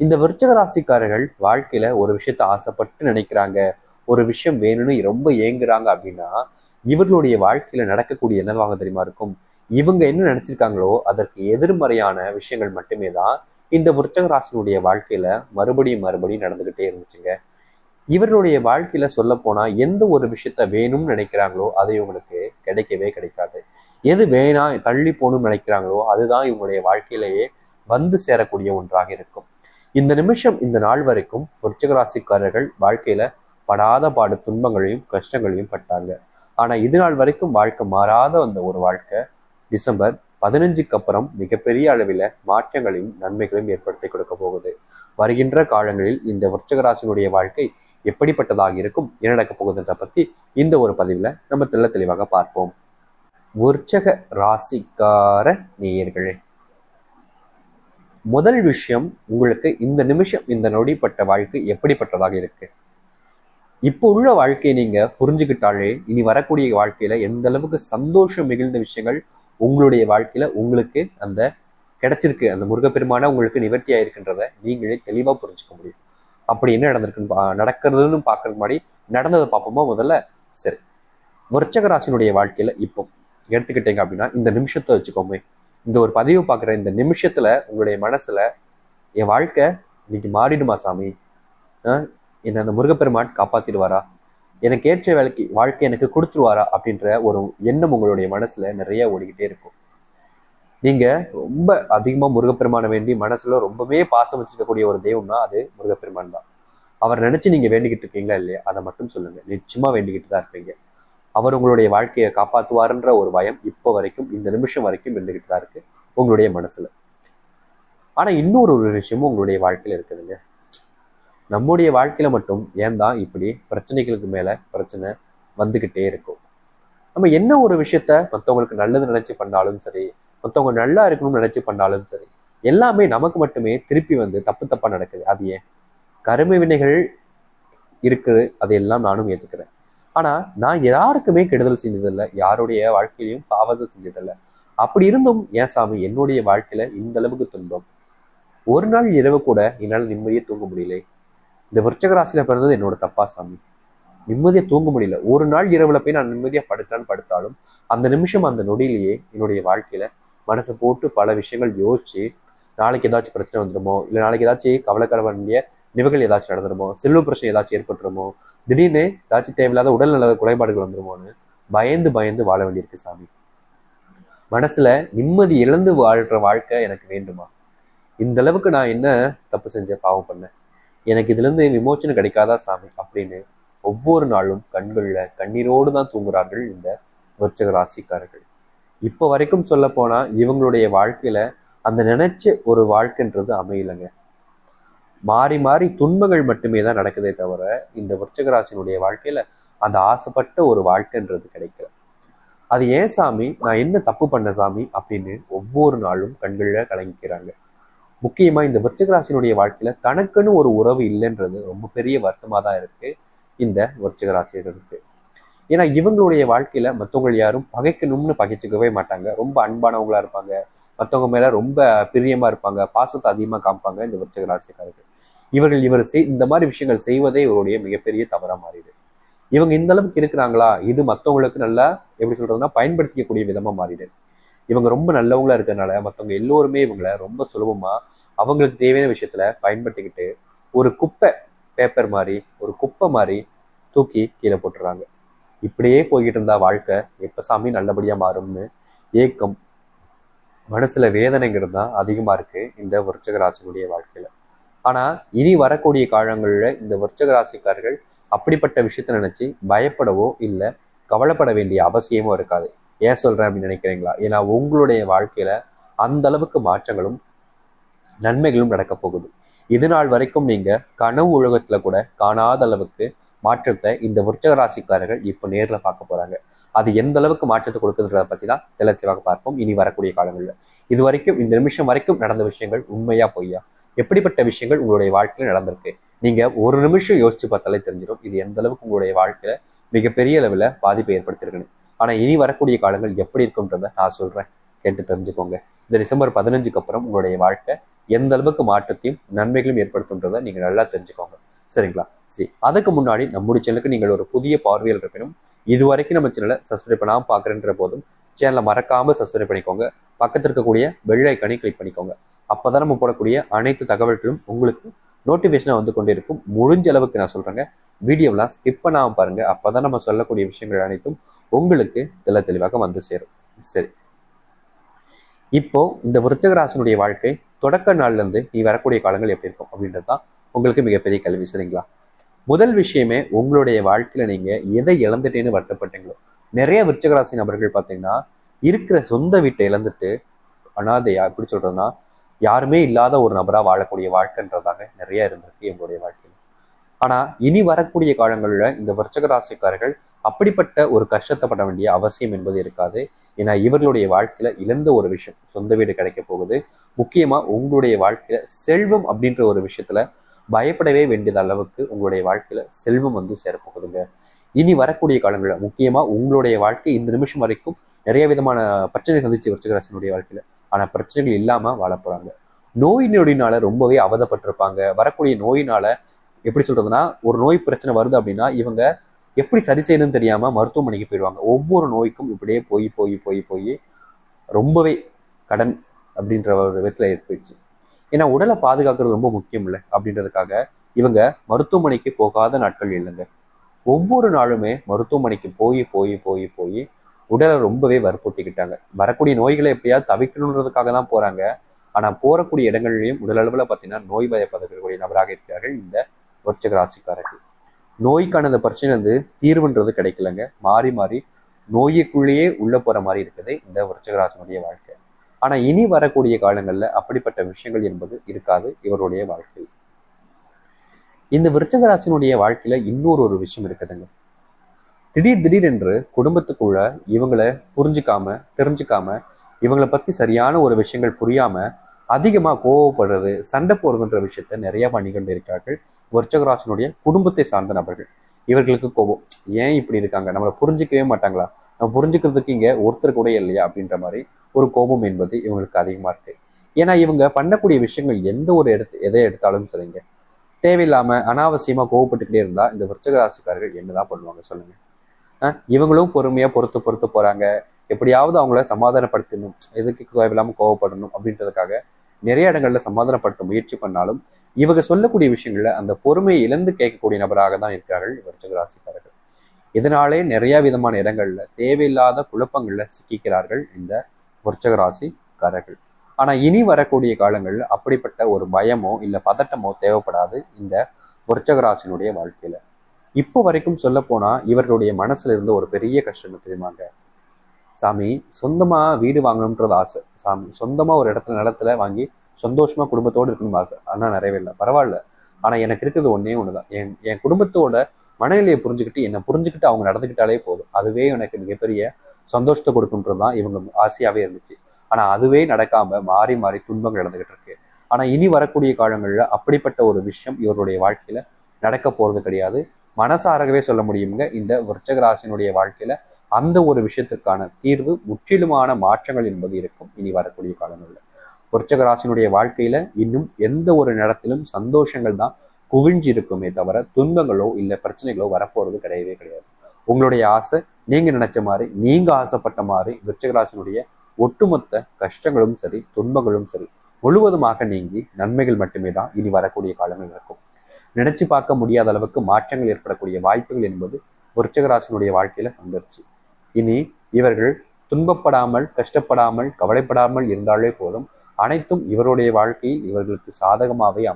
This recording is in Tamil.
இந்த விருச்சக ராசிக்காரர்கள் வாழ்க்கையில ஒரு விஷயத்த ஆசைப்பட்டு நினைக்கிறாங்க. ஒரு விஷயம் வேணும்னு ரொம்ப ஏங்குறாங்க அப்படின்னா இவர்களுடைய வாழ்க்கையில நடக்கக்கூடிய என்னவாக தெரியுமா இருக்கும்? இவங்க என்ன நினைச்சிருக்காங்களோ அதற்கு எதிர்மறையான விஷயங்கள் மட்டுமே தான் இந்த விருச்சக ராசினுடைய வாழ்க்கையில மறுபடியும் மறுபடியும் நடந்துகிட்டே இருந்துச்சுங்க. இவர்களுடைய வாழ்க்கையில சொல்ல போனா எந்த ஒரு விஷயத்த வேணும்னு நினைக்கிறாங்களோ அது இவங்களுக்கு கிடைக்கவே கிடைக்காது. எது வேணாம் தள்ளி போகணும்னு நினைக்கிறாங்களோ அதுதான் இவங்களுடைய வாழ்க்கையிலேயே வந்து சேரக்கூடிய ஒன்றாக இருக்கும். இந்த நிமிஷம் இந்த நாள் வரைக்கும் விருச்சிக ராசிக்காரர்கள் வாழ்க்கையில படாத பாடு துன்பங்களையும் கஷ்டங்களையும் பட்டாங்க. ஆனா இது நாள் வரைக்கும் வாழ்க்கை மாறாத அந்த ஒரு வாழ்க்கை. டிசம்பர் பதினஞ்சுக்கு அப்புறம் மிகப்பெரிய அளவில் மாற்றங்களையும் நன்மைகளையும் ஏற்படுத்தி கொடுக்க போகுது. வருகின்ற காலங்களில் இந்த விருச்சக வாழ்க்கை எப்படிப்பட்டதாக இருக்கும் என்ன நடக்க போகுதுன்ற பத்தி இந்த ஒரு பதிவில் நம்ம தெள்ள தெளிவாக பார்ப்போம். விருச்சக ராசிக்கார நேயர்களே முதல் விஷயம் உங்களுக்கு இந்த நிமிஷம் இந்த நொடிப்பட்ட வாழ்க்கை எப்படிப்பட்டதாக இருக்கு? இப்போ உள்ள வாழ்க்கையை நீங்க புரிஞ்சுக்கிட்டாலே இனி வரக்கூடிய வாழ்க்கையில எந்த அளவுக்கு சந்தோஷம் மிகுந்த விஷயங்கள் உங்களுடைய வாழ்க்கையில உங்களுக்கு அந்த கிடைச்சிருக்கு அந்த முருகப்பெருமான உங்களுக்கு நிவர்த்தி ஆயிருக்குன்றத நீங்களே தெளிவா புரிஞ்சுக்க முடியும். அப்படி என்ன நடந்திருக்குன்னு பா- நடக்கிறதுன்னு பார்க்கறதுக்கு முன்னாடி நடந்ததை பார்ப்போமா முதல்ல? சரி. விருச்சக ராசினுடைய வாழ்க்கையில இப்போ எடுத்துக்கிட்டீங்க அப்படின்னா இந்த நிமிஷத்தை வச்சுக்கோமே. இந்த ஒரு பதிவு பார்க்குற இந்த நிமிஷத்தில் உங்களுடைய மனசில் என் வாழ்க்கை இன்னைக்கு மாறிடுமா சாமி? என்னை அந்த முருகப்பெருமான் காப்பாற்றிடுவாரா எனக்கு ஏற்ற வேலைக்கு வாழ்க்கை எனக்கு கொடுத்துருவாரா? அப்படின்ற ஒரு எண்ணம் உங்களுடைய மனசில் நிறைய ஓடிக்கிட்டே இருக்கும். நீங்கள் ரொம்ப அதிகமாக முருகப்பெருமானை வேண்டி மனசில் ரொம்பவே பாசம் வச்சுக்கக்கூடிய ஒரு தெய்வம்னா அது முருகப்பெருமான் தான். அவர் நினச்சி நீங்கள் வேண்டிக்கிட்டு இருக்கீங்களா இல்லையா? அதை மட்டும் சொல்லுங்கள் நிச்சயமாக வேண்டிக்கிட்டு தான் இருப்பீங்க. அவர் உங்களுடைய வாழ்க்கையை காப்பாற்றுவார்ன்ற ஒரு பயம் இப்போ வரைக்கும் இந்த நிமிஷம் வரைக்கும் இருந்துகிட்டு தான் இருக்கு. உங்களுடைய மனசுல. ஆனா இன்னொரு ஒரு விஷயமும் உங்களுடைய வாழ்க்கையில் இருக்குதுங்க நம்முடைய வாழ்க்கையில மட்டும் ஏன் தான் இப்படி பிரச்சனைகளுக்கு மேல பிரச்சனை வந்துகிட்டே இருக்கும்? நம்ம என்ன ஒரு விஷயத்த மற்றவங்களுக்கு நல்லது நினைச்சு பண்ணாலும் சரி மற்றவங்க நல்லா இருக்கணும்னு நினைச்சு பண்ணாலும் சரி எல்லாமே நமக்கு மட்டுமே திருப்பி வந்து தப்பு தப்பா நடக்குது. அது ஏன்? கருமை வினைகள் இருக்குது அதையெல்லாம் நானும் ஏத்துக்கிறேன். ஆனால் நான் யாருக்குமே கெடுதல் செஞ்சதில்லை. யாருடைய வாழ்க்கையிலையும் பாவதல் செஞ்சதில்லை. அப்படி இருந்தும் ஏன் சாமி என்னுடைய வாழ்க்கையில இந்த அளவுக்கு துன்பம்? ஒரு நாள் இரவு கூட என்னால் நிம்மதியை தூங்க முடியல. இந்த விருச்சக ராசியில பிறந்தது என்னோட தப்பா சாமி. நிம்மதியா தூங்க முடியல. ஒரு நாள் இரவுல போய் நான் நிம்மதியா படுக்கலான்னு படுத்தாலும் அந்த நிமிஷம் அந்த நொடியிலேயே என்னுடைய வாழ்க்கையில மனசை போட்டு பல விஷயங்கள் யோசிச்சு நாளைக்கு ஏதாச்சும் பிரச்சனை வந்துடுமோ இல்லை நாளைக்கு ஏதாச்சும் கவலைக்கட வேண்டிய நிகழ்வுகள் ஏதாச்சும் நடந்துருமோ? செல்வ பிரச்சனை ஏதாச்சும் ஏற்பட்டுருமோ? திடீர்னு ஏதாச்சும் தேவையில்லாத உடல்நல குறைபாடுகள் வந்துருமோன்னு பயந்து பயந்து வாழ வேண்டியிருக்கு சாமி. மனசுல நிம்மதி இழந்து வாழ்ற வாழ்க்கை எனக்கு வேண்டுமா? இந்த அளவுக்கு நான் என்ன தப்பு செஞ்ச பாவம் பண்ணேன்? எனக்கு இதுல இருந்து விமோச்சனம் கிடைக்காதா சாமி? அப்படின்னு ஒவ்வொரு நாளும் கண்கள்ல கண்ணீரோடு தான் தூங்குறார்கள் இந்த விருச்சக ராசிக்காரர்கள். இப்போ வரைக்கும் சொல்ல போனால் இவங்களுடைய வாழ்க்கையில அந்த நினைச்ச ஒரு வாழ்க்கைன்றது அமையலைங்க. மாறி மாறி துன்பங்கள் மட்டுமே தான் நடக்குதே தவிர இந்த விருச்சகராசினுடைய வாழ்க்கையில அந்த ஆசைப்பட்ட ஒரு வாழ்க்கைன்றது கிடைக்கல. அது ஏன் சாமி? நான் என்ன தப்பு பண்ண சாமி? அப்படின்னு ஒவ்வொரு நாளும் கண்களில் கலங்கிக்கிறாங்க. முக்கியமா இந்த விருச்சகராசினுடைய வாழ்க்கையில தனக்குன்னு ஒரு உறவு இல்லைன்றது ரொம்ப பெரிய வருத்தமா தான் இருக்கு. இந்த விருச்சகராசியர்களுக்கு. ஏன்னா இவங்களுடைய வாழ்க்கையில மற்றவங்க யாரும் பகைக்கணும்னு பகைச்சிக்கவே மாட்டாங்க. ரொம்ப அன்பானவங்களா இருப்பாங்க. மற்றவங்க மேல ரொம்ப பிரியமா இருப்பாங்க. பாசத்தை அதிகமா காமிப்பாங்க இந்த விருச்சக ராசிக்காரர்கள். இவர்கள் இவர் செய் இந்த மாதிரி விஷயங்கள் செய்வதே இவருடைய மிகப்பெரிய தவறா மாறிடுது. இவங்க இந்த அளவுக்கு இருக்கிறாங்களா? இது மற்றவங்களுக்கு நல்லா எப்படி சொல்றதுன்னா பயன்படுத்திக்கக்கூடிய விதமா மாறிடுது. இவங்க ரொம்ப நல்லவங்களா இருக்கிறதுனால மற்றவங்க எல்லோருமே இவங்கள ரொம்ப சுலபமா அவங்களுக்கு தேவையான விஷயத்துல பயன்படுத்திக்கிட்டு ஒரு குப்பை பேப்பர் மாதிரி ஒரு குப்பை மாதிரி தூக்கி கீழே போட்டுறாங்க. இப்படியே போய்கிட்டு இருந்தா வாழ்க்கை எப்ப சாமி நல்லபடியா மாறும்னு ஏக்கம் மனசுல வேதனைங்கிறது தான் அதிகமா இருக்கு இந்த விருச்சக வாழ்க்கையில் வாழ்க்கையில. ஆனா இனி வரக்கூடிய காலங்களில் இந்த விருச்சகராசிக்காரர்கள் அப்படிப்பட்ட விஷயத்தை நினைச்சு பயப்படவோ இல்லை கவலைப்பட வேண்டிய அவசியமோ இருக்காது. ஏன் சொல்றேன் அப்படின்னு நினைக்கிறீங்களா? ஏன்னா உங்களுடைய வாழ்க்கையில அந்த அளவுக்கு மாற்றங்களும் நன்மைகளும் நடக்க போகுது. இது நாள் வரைக்கும் நீங்க கனவு உலகத்துல கூட காணாத அளவுக்கு மாற்றத்தை இந்த விருச்சக ராசிக்காரர்கள் இப்போ நேரில் பார்க்க போறாங்க. அது எந்த அளவுக்கு மாற்றத்தை கொடுக்குதுன்றத பத்தி தான் தெளிவாக பார்ப்போம். இனி வரக்கூடிய காலங்களில். இது வரைக்கும் இந்த நிமிஷம் வரைக்கும் நடந்த விஷயங்கள் உண்மையா பொய்யா? எப்படிப்பட்ட விஷயங்கள் உங்களுடைய வாழ்க்கையில நடந்திருக்கு? நீங்க ஒரு நிமிஷம் யோசிச்சு பார்த்தாலே தெரிஞ்சிடும். இது எந்த அளவுக்கு உங்களுடைய வாழ்க்கையில மிகப்பெரிய அளவில் பாதிப்பை ஏற்படுத்தியிருக்குன்னு. ஆனா இனி வரக்கூடிய காலங்கள் எப்படி இருக்கும்ன்றத நான் சொல்றேன். கேட்டு தெரிஞ்சுக்கோங்க. இந்த டிசம்பர் பதினஞ்சுக்கு அப்புறம் உங்களுடைய வாழ்க்கை எந்த அளவுக்கு மாற்றத்தையும் நன்மைகளும் ஏற்படுத்துன்றதை நீங்கள் நல்லா தெரிஞ்சுக்கோங்க. சரிங்களா? சரி அதுக்கு முன்னாடி நம்முடைய சேனலுக்கு நீங்கள் ஒரு புதிய பார்வையில் இருப்பினும் இது வரைக்கும் நம்ம சேனலை சப்ஸ்கிரைப் பண்ணாமல் பார்க்குறன்ற போதும் சேனலை மறக்காமல் சப்ஸ்கிரைப் பண்ணிக்கோங்க. பக்கத்தில் இருக்கக்கூடிய வெள்ளை ஐக்கானை கிளிக் பண்ணிக்கோங்க. அப்பதான் நம்ம போடக்கூடிய அனைத்து தகவல்களும் உங்களுக்கு நோட்டிஃபிகேஷனாக வந்து கொண்டே இருக்கும் முடிஞ்ச அளவுக்கு நான் சொல்கிறேங்க வீடியோலாம் ஸ்கிப் பண்ணாமல் பாருங்கள் அப்போ தான் நம்ம சொல்லக்கூடிய விஷயங்கள் அனைத்தும் உங்களுக்கு தெல தெளிவாக வந்து சேரும். சரி. இப்போ இந்த விருச்சகராசனுடைய வாழ்க்கை தொடக்க நாள்ல இருந்து நீ வரக்கூடிய காலங்கள் எப்படி இருக்கும் அப்படின்றது தான் உங்களுக்கு மிகப்பெரிய கல்வி சரிங்களா? முதல் விஷயமே உங்களுடைய வாழ்க்கையில நீங்க எதை இழந்துட்டேன்னு வருத்தப்பட்டீங்களோ. நிறைய விருச்சகராசி நபர்கள் பார்த்தீங்கன்னா இருக்கிற சொந்த வீட்டை இழந்துட்டு அனாதையா எப்படி சொல்றதுன்னா யாருமே இல்லாத ஒரு நபரா வாழக்கூடிய வாழ்க்கைன்றதாக நிறைய இருந்திருக்கு எங்களுடைய வாழ்க்கை ஆனா இனி வரக்கூடிய காலங்களில் இந்த விருச்சக ராசிக்காரர்கள் அப்படிப்பட்ட ஒரு கஷ்டத்தைப்பட வேண்டிய அவசியம் என்பது இருக்காது. ஏன்னா இவர்களுடைய வாழ்க்கையில இழந்த ஒரு விஷயம் சொந்த வீடு கிடைக்க போகுது. முக்கியமா உங்களுடைய வாழ்க்கையில செல்வம் அப்படின்ற ஒரு விஷயத்துல பயப்படவே வேண்டியது அளவுக்கு உங்களுடைய வாழ்க்கையில செல்வம் வந்து சேரப்போகுதுங்க. இனி வரக்கூடிய காலங்களில் முக்கியமா உங்களுடைய வாழ்க்கை இந்த நிமிஷம் வரைக்கும் நிறைய விதமான பிரச்சனை சந்திச்சு விருச்சகராசனுடைய வாழ்க்கையில. ஆனா பிரச்சனைகள் இல்லாம வாழ போறாங்க. நோய் நொடினால ரொம்பவே அவதப்பட்டிருப்பாங்க. வரக்கூடிய நோயினால எப்படி சொல்றதுன்னா ஒரு நோய் பிரச்சனை வருது அப்படின்னா இவங்க எப்படி சரி செய்யணும்னு தெரியாம மருத்துவமனைக்கு போயிடுவாங்க. ஒவ்வொரு நோய்க்கும் இப்படியே போய் போய் போய் போய் ரொம்பவே கடன் அப்படின்ற ஒரு விதத்துல ஏற்படுச்சு ஏன்னா உடலை பாதுகாக்கிறது ரொம்ப முக்கியம் இல்லை அப்படின்றதுக்காக இவங்க மருத்துவமனைக்கு போகாத நாட்கள் இல்லைங்க. ஒவ்வொரு நாளுமே மருத்துவமனைக்கு போய் போய் போய் போய் உடலை ரொம்பவே வற்புறுத்திக்கிட்டாங்க. வரக்கூடிய நோய்களை எப்படியாவது தவிக்கணுன்றதுக்காக தான் போறாங்க. ஆனா போறக்கூடிய இடங்கள்லையும் உடல் அளவுல பார்த்தீங்கன்னா நோய் பயப்பதற்கக்கூடிய நபராக இருக்கிறார்கள். இந்த விருச்சிக ராசிக்காரர்கள். நோய்க்கான அந்த பிரச்சனை வந்து தீர்வுன்றது கிடைக்கலங்க. மாறி மாறி நோய்க்குள்ளேயே உள்ள போற மாதிரி இருக்குது இந்த விருச்சிக வாழ்க்கை. ஆனா இனி வரக்கூடிய காலங்கள்ல அப்படிப்பட்ட விஷயங்கள் என்பது இருக்காது இவருடைய வாழ்க்கையில் இந்த விருச்சகராசனுடைய வாழ்க்கையில இன்னொரு ஒரு விஷயம் இருக்குதுங்க. திடீர் திடீரென்று குடும்பத்துக்குள்ள இவங்களை புரிஞ்சுக்காம தெரிஞ்சுக்காம இவங்களை பத்தி சரியான ஒரு விஷயங்கள் புரியாம அதிகமாக கோவப்படுறது சண்டை போடுறதுன்ற விஷயத்த நிறையா பண்ணிக்கொண்டு இருக்கிறார்கள் விருச்சகராசனுடைய குடும்பத்தை சார்ந்த நபர்கள். இவர்களுக்கு கோபம். ஏன் இப்படி இருக்காங்க? நம்மளை புரிஞ்சிக்கவே மாட்டாங்களா? நம்ம புரிஞ்சுக்கிறதுக்கு இங்கே ஒருத்தர் கூட இல்லையா? அப்படின்ற மாதிரி ஒரு கோபம் என்பது இவங்களுக்கு அதிகமாக இருக்கு. ஏன்னா இவங்க பண்ணக்கூடிய விஷயங்கள் எந்த ஒரு எடுத்து எதை எடுத்தாலும் சரிங்க. தேவையில்லாமல் அனாவசியமாக கோவப்பட்டுக்கிட்டே இருந்தால் இந்த விருச்சக ராசிக்காரர்கள் என்னதான் பண்ணுவாங்க சொல்லுங்கள் இவங்களும் பொறுமையாக பொறுத்து பொறுத்து போகிறாங்க எப்படியாவது அவங்கள சமாதானப்படுத்தணும் எதுக்கு தேவையில்லாம கோவப்படணும் அப்படின்றதுக்காக நிறைய இடங்கள்ல சமாதானப்படுத்த முயற்சி பண்ணாலும் இவங்க சொல்லக்கூடிய விஷயங்கள்ல அந்த பொறுமையை இழந்து கேட்கக்கூடிய நபராக தான் இருக்கிறார்கள் விருச்சக ராசிக்காரர்கள் இதனாலே நிறைய விதமான இடங்கள்ல தேவையில்லாத குழப்பங்கள்ல சிக்கிக்கிறார்கள் இந்த விருச்சக ராசிக்காரர்கள் ஆனா இனி வரக்கூடிய காலங்கள்ல அப்படிப்பட்ட ஒரு பயமோ இல்ல பதட்டமோ தேவைப்படாது இந்த விருச்சக ராசினுடைய வாழ்க்கையில. இப்போ வரைக்கும் சொல்ல போனா இவர்களுடைய மனசுல இருந்து ஒரு பெரிய கஷ்டம் தெரியுமாங்க? சாமி சொந்தமாக வீடு வாங்கணுன்றது ஆசை. சாமி சொந்தமாக ஒரு இடத்துல நிலத்துல வாங்கி சந்தோஷமாக குடும்பத்தோடு இருக்கணும் ஆசை. ஆனால் நிறையவே இல்லை. பரவாயில்ல. ஆனால் எனக்கு இருக்கிறது ஒன்றே ஒன்று தான் என் என் குடும்பத்தோட மனநிலையை புரிஞ்சுக்கிட்டு என்னை புரிஞ்சுக்கிட்டு அவங்க நடந்துக்கிட்டாலே போதும். அதுவே எனக்கு மிகப்பெரிய சந்தோஷத்தை கொடுக்குன்றது தான் இவங்க ஆசையாகவே இருந்துச்சு. ஆனால் அதுவே நடக்காமல் மாறி மாறி துன்பங்கள் நடந்துகிட்டு இருக்கு. ஆனால் இனி வரக்கூடிய காலங்களில் அப்படிப்பட்ட ஒரு விஷயம் இவருடைய வாழ்க்கையில் நடக்க போகிறது கிடையாது. மனசாரகவே சொல்ல முடியுங்க இந்த விருச்சகராசினுடைய வாழ்க்கையில அந்த ஒரு விஷயத்திற்கான தீர்வு முற்றிலுமான மாற்றங்கள் என்பது இருக்கும். இனி வரக்கூடிய காலங்களில். விருச்சகராசினுடைய வாழ்க்கையில இன்னும் எந்த ஒரு நேரத்திலும் சந்தோஷங்கள் தான் குவிஞ்சு இருக்குமே தவிர துன்பங்களோ இல்லை பிரச்சனைகளோ வரப்போறது கிடையவே கிடையாது. உங்களுடைய ஆசை நீங்க நினைச்ச மாதிரி நீங்க ஆசைப்பட்ட மாதிரி விருச்சகராசினுடைய ஒட்டுமொத்த கஷ்டங்களும் சரி துன்பங்களும் சரி முழுவதுமாக நீங்கி நன்மைகள் மட்டுமே தான் இனி வரக்கூடிய காலங்கள் இருக்கும். நினைச்சு பார்க்க முடியாத அளவுக்கு மாற்றங்கள் ஏற்படக்கூடிய வாய்ப்புகள் என்பது விருச்சகராசனுடைய வாழ்க்கையில வந்துருச்சு. இனி இவர்கள் துன்பப்படாமல் கஷ்டப்படாமல் கவலைப்படாமல் இருந்தாலே போதும். அனைத்தும் இவருடைய வாழ்க்கையில் இவர்களுக்கு சாதகமாகவே அமையும்